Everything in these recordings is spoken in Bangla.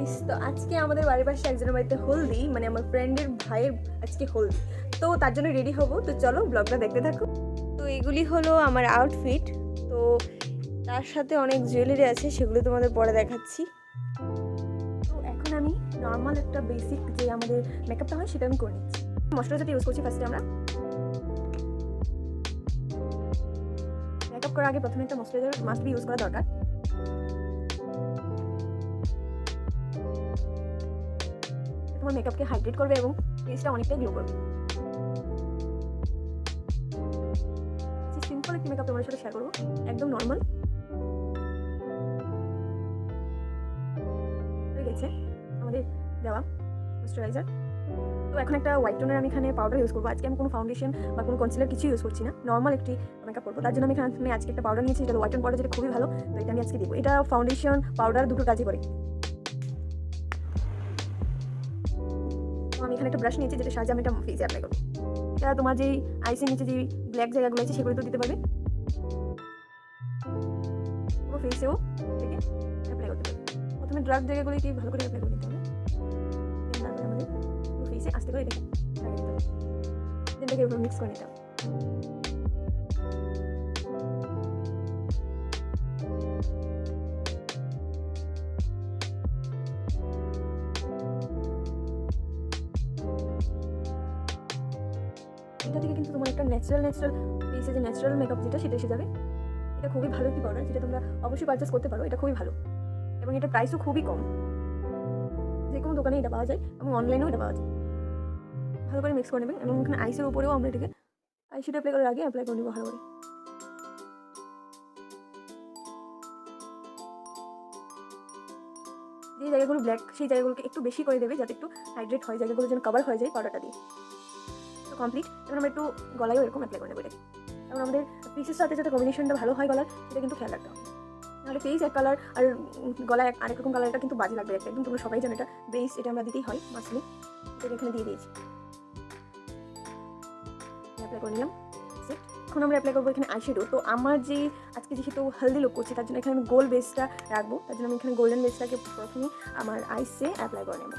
গাইস তো আজকে আমাদের বাড়ির পাশে একজনের বাড়িতে হলদি মানে আমার ফ্রেন্ডের ভাইয়ের আজকে হলদি। তো তার জন্য রেডি হব। তো চলো ব্লগটা দেখতে থাকো। তো এগুলি হলো আমার আউটফিট তো তার সাথে অনেক জুয়েলারি আছে, সেগুলো তোমাদের পরে দেখাচ্ছি। তো এখন আমি নর্মাল একটা বেসিক যে আমাদের মেকআপটা হয়, সেটা আমি করে নিচ্ছি। ইউজ করছি ফার্স্টে আমরা। মেকআপ করার আগে প্রথমে একটা ময়শ্চারাইজার মাস্ট ইউজ করা দরকার। তোমার মেকআপকে হাইড্রেট করবে এবং ফেসটা অনেকটাই গ্লো করবে। সিম্পল একটি মেকআপ তোমার সাথে শেয়ার করব, একদম নর্মাল হয়ে গেছে আমাদের দেওয়া ময়শ্চারাইজার তো এখন একটা হোয়াইট টোনের আমি এখানে পাউডার ইউজ করব। আজকে আমি কোনো ফাউন্ডেশন বা কোনো কনসিলার কিছু ইউজ করছি না। নর্মাল একটি মেকআপ করব। তার জন্য আমি এখানে আজকে একটা পাউডার নিয়েছি, যেটা হোয়াইট টোন পাউডার যেটা খুবই ভালো। তো এটা আমি আজকে দিব। এটা ফাউন্ডেশন পাউডার দুটো কাজই করে। এখানে একটা ব্রাশ নিয়েছি যেটা সাহায্যে আমি এটা ফেসে অ্যাপ্লাই করব। এটা তোমার যেই আইসের নিচে যে ব্ল্যাক জায়গাগুলো আছে সেগুলো তো দিতে পারবে। পুরো ফেসেও এটাকে অ্যাপ্লাই করতে পারবে। প্রথমে ড্রাগ জায়গাগুলোকে ভালো করে অ্যাপ্লাই করে নিতে হবে। তারপরে আমাদের পুরো ফেসে আস্তে করে এটাকে লাগিয়ে দিতে এটাকে মিক্স করে নিতে হবে। এটা থেকে কিন্তু তোমার একটা ন্যাচারাল ন্যাচারাল ফেসে যে ন্যাচারাল মেকআপ যেটা, সেটা এসে যাবে। এটা খুবই ভালো একটি পাউডার যেটা তোমরা অবশ্যই পারচেস করতে পারো, এটা খুবই ভালো। এবং এটা প্রাইসও খুবই কম। যে কোনো দোকানে এটা পাওয়া যায় এবং অনলাইনেও এটা পাওয়া যায়। ভালো করে মিক্স করে নেবেন এবং এখানে আইসের উপরেও আমরা এটাকে আইশ্যাডো অ্যাপ্লাই করার আগে অ্যাপ্লাই করে নেব ভালো করে। যে জায়গাগুলো ব্ল্যাক সেই জায়গাগুলোকে একটু বেশি করে দেবে যাতে একটু হাইড্রেট হয়, জায়গাগুলো যেন কভার হয়ে যায় পাউডারটা দিয়ে। কমপ্লিট এবার আমরা একটু গলায়ও এরকম অ্যাপ্লাই করে নেব এটাকে। এবং আমাদের পিসের সাথে যাতে কম্বিনেশনটা ভালো হয় গলার, সেটা কিন্তু খেয়াল রাখতে হবে। নাহলে ফেস এক কালার আর গলায় এক- আরেক রকম কালারটা কিন্তু বাজে লাগবে একদম তোমরা সবাই জানো এটা। বেস এটা আমরা দিতেই হয় মাসলি এটা এখানে দিয়ে দিয়েছি। অ্যাপ্লাই করে নিলাম. এখন আমরা অ্যাপ্লাই করব এখানে আইশ্যাডো তো আমার যে আজকে যেহেতু হেলদি লুক করছি, তার জন্য এখানে আমি গোল বেসটা রাখব। তার জন্য আমি এখানে গোল্ডেন বেসটাকে প্রথমে আমার আইসে অ্যাপ্লাই করে নেব।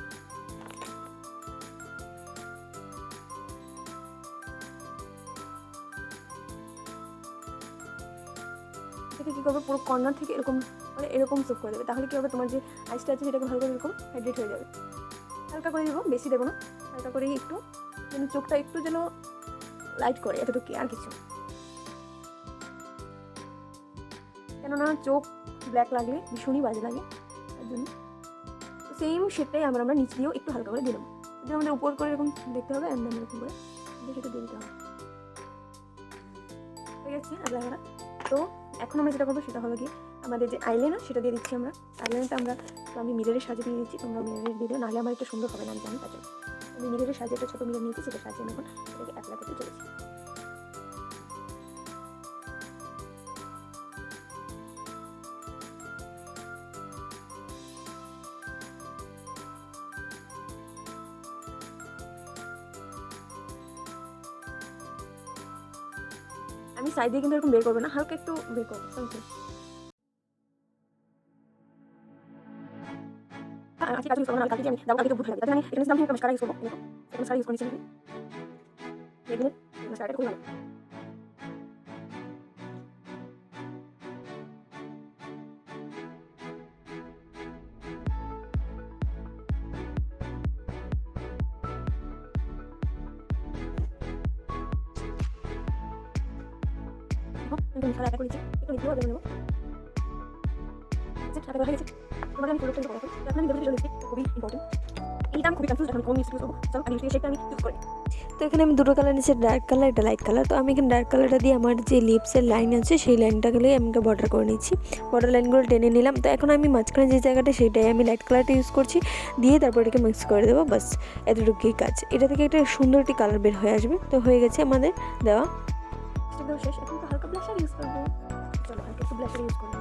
থেকে কী করবে? পুরো কর্নার থেকে এরকম মানে এরকম চোখ করে দেবে। তাহলে কী হবে? তোমার যে আইসটা আছে সেটাকে ভালো করে এরকম হাইড্রেট হয়ে যাবে। হালকা করে দেবো বেশি দেবো না। হালকা করেই একটু, যেন চোখটা একটু যেন লাইট করে, এতটুকু আর কিছু কেননা চোখ ব্ল্যাক লাগলে, ভীষণই বাজে লাগে, তার জন্য। সেম শেপটাই আমরা আমরা নিচ দিয়েও একটু হালকা করে দিলাম যেন আমাদের উপর করে এরকম দেখতে হবে অ্যান্ড এরকম করে সেটা দিয়ে দিতে হবে। ঠিক আছে করা তো এখন আমরা যেটা করব সেটা হলো কি আমাদের যে আইলাইনার সেটা দিয়ে দিচ্ছি আমরা। আইলাইনারটা আমরা আমি মিররের সাজে দিয়ে দিচ্ছি, তোমরা মিররের দিয়ে নাহলে আমার একটা সুন্দর হবে না, আমি জানি তার জন্য। আমি মিররের সাজে একটা ছোটো মিলে নিয়েছি সেটা সাজিয়ে আমি এখন এটাকে অ্যাপ্লাই করতে চলেছি। আমি সাইড দিয়ে কিন্তু এরকম বের করব না, হালকা একটু বের করব সামথিং আজকে কাজ ইউজ করব না কালকে আমি দাও কালকে যাবে আমি মাস্কারা ইউজ করব ইউজ একটু করি তো এখানে আমি দুটো কালার নিচ্ছি ডার্ক কালার এটা লাইট কালার তো আমি এখানে ডার্ক কালারটা দিয়ে আমার যে লিপসের লাইন আছে, সেই লাইনটাকে আমি বর্ডার করে নিচ্ছি। বর্ডার লাইনগুলো টেনে নিলাম। তো এখন আমি মাঝখানে যে জায়গাটা সেটাই আমি লাইট কালারটা ইউজ করছি। দিয়ে তারপর এটাকে মিক্স করে দেবো, বাস, এতটুকুই কাজ। এটা থেকে একটা সুন্দর একটি কালার বের হয়ে আসবে। তো হয়ে গেছে আমাদের দেওয়া স্টেপটাও শেষ, এখন তো হালকা ব্লাশার ইউজ করব। চলো, হালকা একটু ব্লাশার ইউজ করব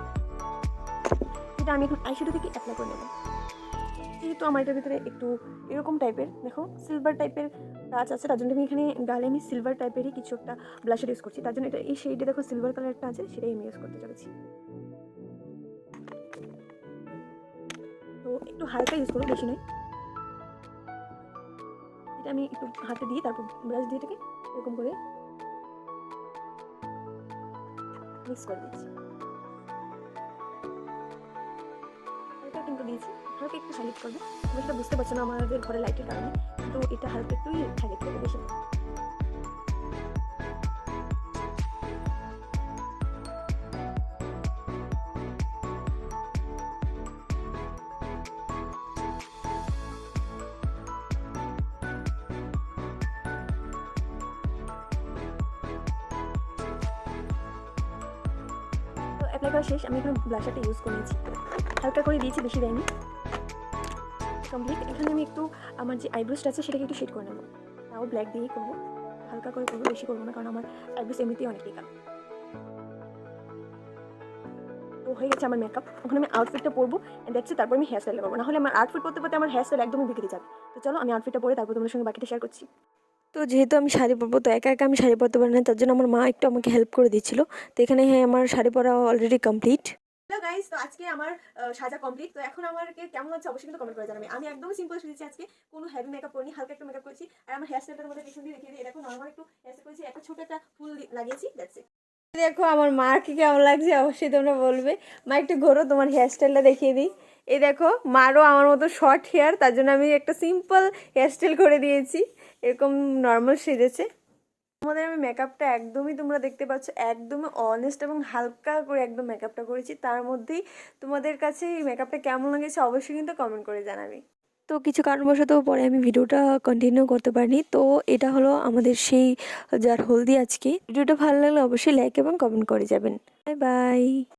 এটা আমি এখন আইশ্যাডো থেকে অ্যাপ্লাই করে নেব। যেহেতু আমার এটার ভিতরে একটু এরকম টাইপের দেখো সিলভার টাইপের কাজ আছে, তার জন্য আমি এখানে গালে আমি সিলভার টাইপেরই কিছু একটা ব্লাশার ইউজ করছি। তার জন্য এটা, এই শেডে দেখো সিলভার কালারটা আছে, সেটাই আমি ইউজ করতে চলেছি। তো একটু হালকা ইউজ করব বেশি নয়। এটা আমি একটু হাতে দিয়ে, তারপর ব্রাশ দিয়ে এটাকে এরকম করে করে দিচ্ছি হালকা কিন্তু দিয়েছি। হালকা একটু হাইলাইট করবে। সেটা বুঝতে পারছ না আমাদের ঘরে লাইটের কারণে। তো এটা হালকা একটু হাইলাইট করবে, বেশি। অ্যাপ্লাই করা শেষ, আমি এখন ব্লাশারটা ইউজ করে নিয়েছি। হালকা করে দিয়েছি, বেশি দেয়নি। কমপ্লিট এখানে আমি একটু আমার যে আইব্রোসটা আছে, সেটাকে একটু শেড করে নেব। তাও ব্ল্যাক দিয়েই করব। হালকা করে করব, বেশি করব না, কারণ আমার আইব্রোস এমনিতেই অনেকটাই কালো। তো হয়ে গেছে আমার মেকআপ ওখানে আমি আউটফিটটা পরবো দেখছি তারপর আমি হেয়ার স্টাইল করব। নাহলে আমার আউটফিট পরতে পরতে আমার হেয়ার স্টাইল একদমই বিগড়ে যাবে। তো চলো, আমি আউটফিটটা পরে তারপর তোমাদের সঙ্গে বাকিটা শেয়ার করছি। তো যেহেতু আমি শাড়ি পরবো, তো একা একা আমি শাড়ি পরতে পারি না, তার জন্য আমার মা একটু আমাকে হেল্প করে দিচ্ছিল তো এখানে হ্যাঁ আমার শাড়ি পরা অলরেডি কমপ্লিট হ্যালো গাইস তো আজকে আমার সাজা কমপ্লিট তো এখন আমাকে কেমন হচ্ছে অবশ্যই কিন্তু কমেন্ট করে জানাবে। আমি একদম সিম্পল সেজেছি আজকে। কোনো হেভি মেকআপ করিনি হালকা একটু মেকআপ করেছি। আর আমার হেয়ার স্টাইলটা তোমাদের পিছন দিয়ে রেখে দিই। এরকম নর্মাল একটু হেয়ার করেছি, একটা ছোট একটা ফুল লাগিয়েছি দ্যাটস দেখো, আমার মাকে কেমন লাগছে অবশ্যই তোমরা বলবে। মা, একটু ঘোরো, তোমার হেয়ার স্টাইলটা দেখিয়ে দিই। এই দেখো, মারও আমার মতো শর্ট হেয়ার তার জন্য আমি একটা সিম্পল হেয়ার স্টাইল করে দিয়েছি। এরকম নর্মাল সেজেছে। তোমাদের আমি মেকআপটা একদমই তোমরা দেখতে পাচ্ছ, একদমই অনেস্ট এবং হালকা করে একদম মেকআপটা করেছি। তার মধ্যেই তোমাদের কাছে এই মেকআপটা কেমন লেগেছে অবশ্যই কিন্তু কমেন্ট করে জানাবে। তো কিছু কারণবশত পরে আমি ভিডিওটা কন্টিনিউ করতে পারিনি। তো এটা হলো আমাদের সেই, যার হলদি আজকে। ভিডিওটা ভালো লাগলে অবশ্যই লাইক এবং কমেন্ট করে যাবেন। Bye bye